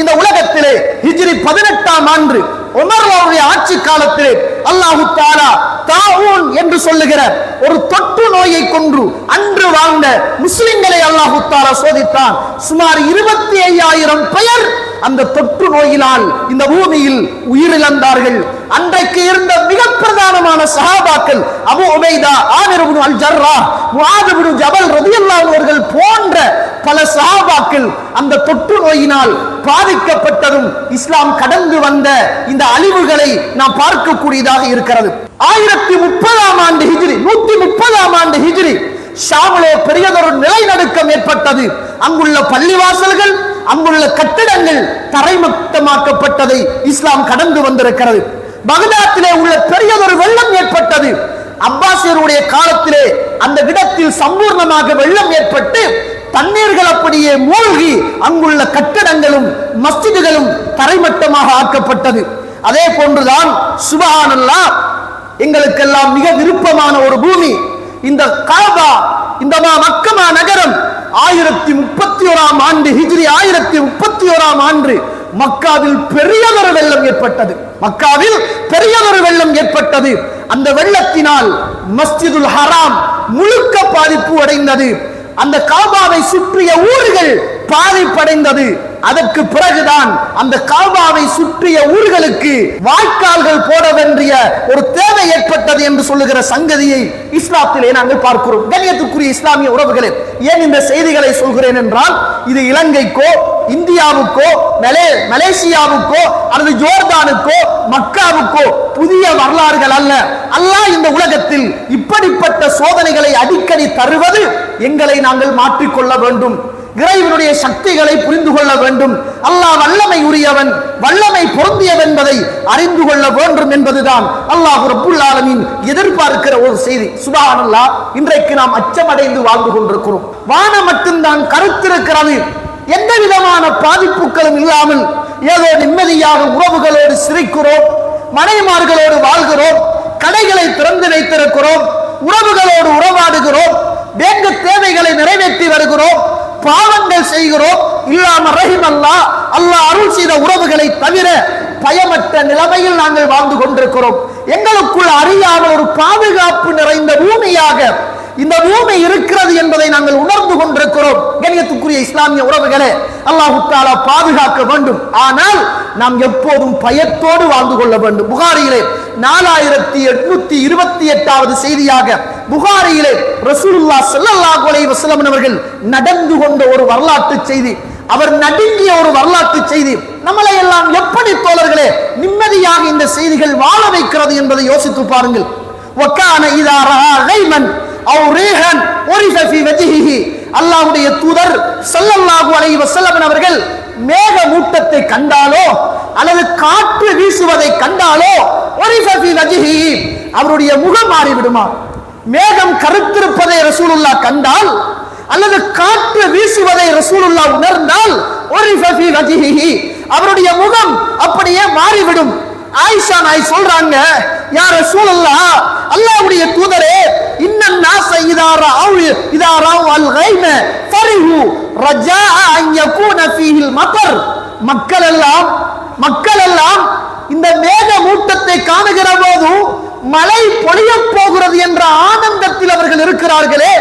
இந்த உலகத்திலே ஹிஜ்ரி பதினெட்டாம் ஆண்டு உமர் அவருடைய ஆட்சி காலத்திலே அல்லாஹு தாலா தாவூன் என்று சொல்லுகிற ஒரு தொற்று நோயை கொன்று அன்று வாழ்ந்த முஸ்லிம்களை அல்லாஹு தாலா சோதித்தான். சுமார் இருபத்தி ஐயாயிரம் பெயர் அந்த தொற்று நோயினால் இந்த பூமியில் உயிரிழந்தார்கள். அன்றைக்கு இருந்த மிக பிரதானமான சகா சஹாபாக்கள் அபு உபைதா ஆமிர் இப்னு அல் ஜர்ரா முஆத் இப்னு ஜபல் ரலியல்லாஹு அவர்கள் போன்ற பல சஹாபாக்கள் அந்த தொற்று நோயினால் பாதிக்கப்பட்டதும் இஸ்லாம் கடந்து வந்த இந்த அழிவுகளை நாம் பார்க்கக்கூடியதாக இருக்கிறது. ஆயிரத்தி முப்பதாம் ஆண்டு ஹிஜ்ரி நூத்தி முப்பதாம் ஆண்டு ஹிஜ்ரி ஷாமிலே பெரியதொரு நிலைநடுக்கம் ஏற்பட்டது. அங்குள்ள பள்ளிவாசல்கள் அங்குள்ள கட்டிடங்கள் தரைமட்டமாக்கப்பட்டதை இஸ்லாம் கடந்து வந்திருக்கிறது. பகதாத்திலே உள்ள பெரியதொரு வெள்ளம் ஏற்பட்டது. அப்பாசியருடைய காலத்திலே அந்த இடத்தில் சம்பூர்ணமாக வெள்ளம் ஏற்பட்டு தண்ணீர்கள் அப்படியே மூழ்கி அங்குள்ள கட்டடங்களும் மஸ்ஜிதுகளும் தரைமட்டமாக ஆக்கப்பட்டது. அதே போன்றுதான் சுபஹானல்லா எங்களுக்கெல்லாம் மிக விருப்பமான ஒரு பூமி. இந்த காபா இந்த மா- மக்கமா நகரம் ஆயிரத்தி முப்பத்தி ஓராம் ஆண்டு ஹிஜ்ரி ஆயிரத்தி முப்பத்தி ஓராம் ஆண்டு மக்காவில் பெரியதொரு வெள்ளம் ஏற்பட்டது. மக்காவில் பெரியதொரு வெள்ளம் ஏற்பட்டது. அந்த வெள்ளத்தினால் மஸ்ஜிதுல் ஹராம் முழுக்க பாதிப்பு அடைந்தது. அந்த காபாவை சுற்றிய ஊர்கள் பாதிப்படைந்தது. அதற்கு பிறகுதான் அந்த காபாவை சுற்றிய ஊர்களுக்கு வாய்க்கால்கள் போட வேண்டிய ஒரு தேவை ஏற்பட்டது என்று சொல்லுகிற சங்கதியை இஸ்லாத்திலே நாங்கள் பார்க்கிறோம். கண்ணியத்துக்குரிய இஸ்லாமிய உறவுகளே ஏன் இந்த செய்திகளை சொல்கிறேன் என்றால் இது இலங்கைக்கோ இந்தியாவுக்கோ மலே மலேசியாவுக்கோ அல்லது ஜோர்தானுக்கோ மக்காவுக்கோ புதிய வரலாறுகள் அல்ல. அல்லாஹ் இந்த உலகத்தில் இப்படிப்பட்ட சோதனைகளை அடிக்கடி தருவது எங்களை நாங்கள் மாற்றிக்கொள்ள வேண்டும். இறைவனுடைய சக்திகளை புரிந்து கொள்ள வேண்டும். அல்லாஹ் வல்லமை உரியவன் வல்லமை பொருந்தியவன் என்பதை அறிந்து கொள்ள வேண்டும் என்பதுதான் அல்லாஹ் ரப்புல் எதிர்பார்க்கிற ஒரு செய்தி. சுபானல்லா இன்றைக்கு நாம் அச்சமடைந்து வாழ்ந்து கொண்டிருக்கிறோம். வானம் மட்டும்தான் கருத்திருக்கிறது. எந்த விதமான பாதிப்புகளும் இல்லாமல் ஏதோ நிம்மதியாக உறவுகளோடு சிரிக்கிறோம் மனைமார்களோடு வாழ்கிறோம் கடைகளை திறந்து வைத்திருக்கிறோம் உறவுகளோடு உறவாடுகிறோம் வேங்க தேவைகளை நிறைவேற்றி வருகிறோம் பாவங்கள் செய்கிறோம். இல்லாம ரஹிம் அல்லாஹ் அல்லாஹ் அருள் செய்த உறவுகளை தவிர பயமற்ற நிலைமையில் நாங்கள் வாழ்ந்து கொண்டிருக்கிறோம். எங்களுக்குள் அறியாமல் ஒரு பாதுகாப்பு நிறைந்த பூமியாக இந்த பூமி இருக்கிறது என்பதை நாங்கள் உணர்ந்து கொண்டிருக்கிறோம். கண்ணியத்துக்குரிய இஸ்லாமிய உறவுகளே அல்லாஹு தாலா பாதுகாக்க வேண்டும். ஆனால் நாம் எப்போதும் பயத்தோடு வாழ்ந்து கொள்ள வேண்டும். புகாரியிலே நாலாயிரத்தி எட்நூத்தி இருபத்தி எட்டாவது செய்தியாக புகாரியிலே ரசூலுல்லா செல்லல்லா அலைஹி வஸல்லம் அவர்கள் நடந்து கொண்ட ஒரு வரலாற்று செய்தி. அவர் நடுங்கிய ஒரு வரலாற்று செய்தி. நம்மளை எல்லாம் எப்படி தோழர்களே நிம்மதியாக இந்த செய்திகள் வாழ வைக்கிறது என்பதை யோசித்து பாருங்கள். ஒக்கான இதா ரஹா கைமன் அவ் ரீஹன் ஒரிஃப ஃபி வஜ்ஹிஹி. அல்லாஹ்வுடைய தூதர் ஸல்லல்லாஹு அலைஹி வஸல்லம் அவர்கள் மேக மூட்டத்தை கண்டாலோ அல்லது காற்று வீசுவதை கண்டாலோ ஒரிஃப ஃபி வஜ்ஹிஹி. அவருடைய முகம் மாறிவிடுமா? மேகம் கருத்திருப்பதை ரசூலுல்லா கண்டால் அல்லது காற்று வீசுவதை ரசூலுல்லா உணர்ந்தால் அவருடைய முகம் அப்படியே மாறிவிடும். ஆயிஷா நாய் சொல்றாங்க யார் ரசூலுல்லா அல்லாஹ்வுடைய தூதரே இன்னன் நாஸ இதா ரஅவ் இதா அல் கைம ஃபரிஹு ரஜா அன் யகூன ஃபீஹில் மத்தர் மக்கள் எல்லாம் மக்கள் எல்லாம் இந்த மேக மூட்டத்தை காணுகிற போது மலை பொழிய போகிறது என்ற ஆனந்தத்தில் அவர்கள் இருக்கிறார்களே.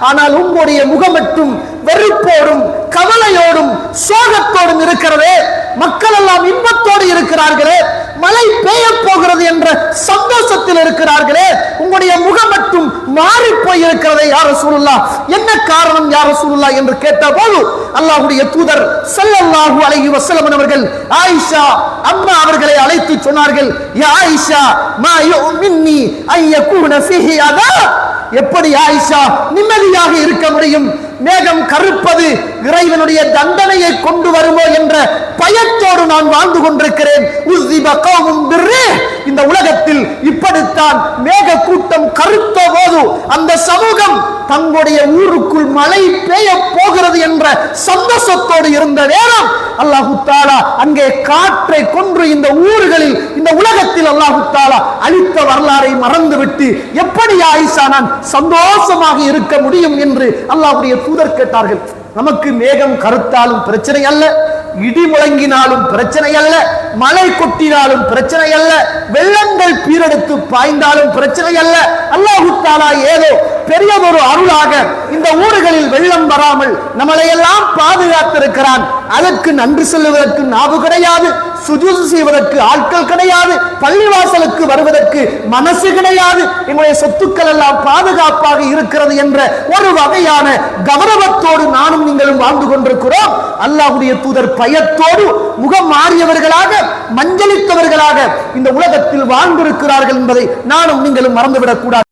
ஆனால் உங்களுடைய முகமட்டும் வெறுப்போடும் கவலையோடும் சோகத்தோடும் இருக்கிறதே. மக்கள் எல்லாம் இன்பத்தோடு இருக்கிறார்களே. மழை பெய்ய போகிறது என்ற சந்தோஷத்தில் இருக்கிறார்களே. உங்களுடைய முகம் மட்டும் மாறி போய் இருக்கிறதே யார் சூழல்லா என்ன காரணம் யார் சூழல்லா என்று கேட்டபோது அல்லாஹுடைய தூதர் செல்லல்லாஹு அலைஹி வஸல்லம் அவர்கள் ஆயிஷா அம்மா அவர்களை அழைத்து சொன்னார்கள் யா ஆயிஷா மா யுமின்னி ஐ யகூன ஃபீஹி அதா? எப்படி ஆயிஷா நிம்மதியாக இருக்க முடியும்? மேகம் கருப்பது இறைவனுடைய தண்டனையை கொண்டு வருமோ என்ற பயத்தோடு நான் வாழ்ந்து கொண்டிருக்கிறேன். இந்த உலகத்தில் இப்படித்தான் மேக கூட்டம் கருத்த போது அந்த சமூகம் தங்களுடைய ஊருக்குள் மழை பெய்ய போகிறது என்ற சந்தோஷத்தோடு இருந்த நேரம் அல்லாஹு தாலா அங்கே காற்றை கொன்று இந்த ஊர்களில் இந்த உலகத்தில் அல்லாஹு தாலா அளித்த வரலாறை மறந்துவிட்டு எப்படி ஆயிஷா நான் சந்தோஷமாக இருக்க முடியும் என்று அல்லாஹுடைய தூதர் கேட்டார்கள். நமக்கு மேகம் கருத்தாலும் பிரச்சனை அல்ல. இடி முழங்கினாலும் பிரச்சனை அல்ல மழை கொட்டினாலும் பிரச்சனை அல்ல வெள்ளங்கள் பீரெடுத்து பாய்ந்தாலும் பிரச்சனை அல்ல அல்லாஹு தாலா ஏதோ பெரியதொரு அருளாக இந்த ஊர்களில் வெள்ளம் வராமல் நம்மளை எல்லாம் பாதுகாத்திருக்கிறான். அதற்கு நன்றி சொல்லுவதற்கு நாவு கிடையாது. சுஜூசு செய்வதற்கு ஆட்கள் கிடையாது பள்ளிவாசலுக்கு வருவதற்கு மனசு கிடையாது. எங்களுடைய சொத்துக்கள் எல்லாம் பாதுகாப்பாக இருக்கிறது என்ற ஒரு வகையான கௌரவத்தோடு நானும் நீங்களும் வாழ்ந்து கொண்டிருக்கிறோம். அல்லாஹுடைய தூதர் பயத்தோடு முகம் மாறியவர்களாக மஞ்சளித்தவர்களாக இந்த உலகத்தில் வாழ்ந்திருக்கிறார்கள் என்பதை நானும் நீங்களும் மறந்துவிடக் கூடாது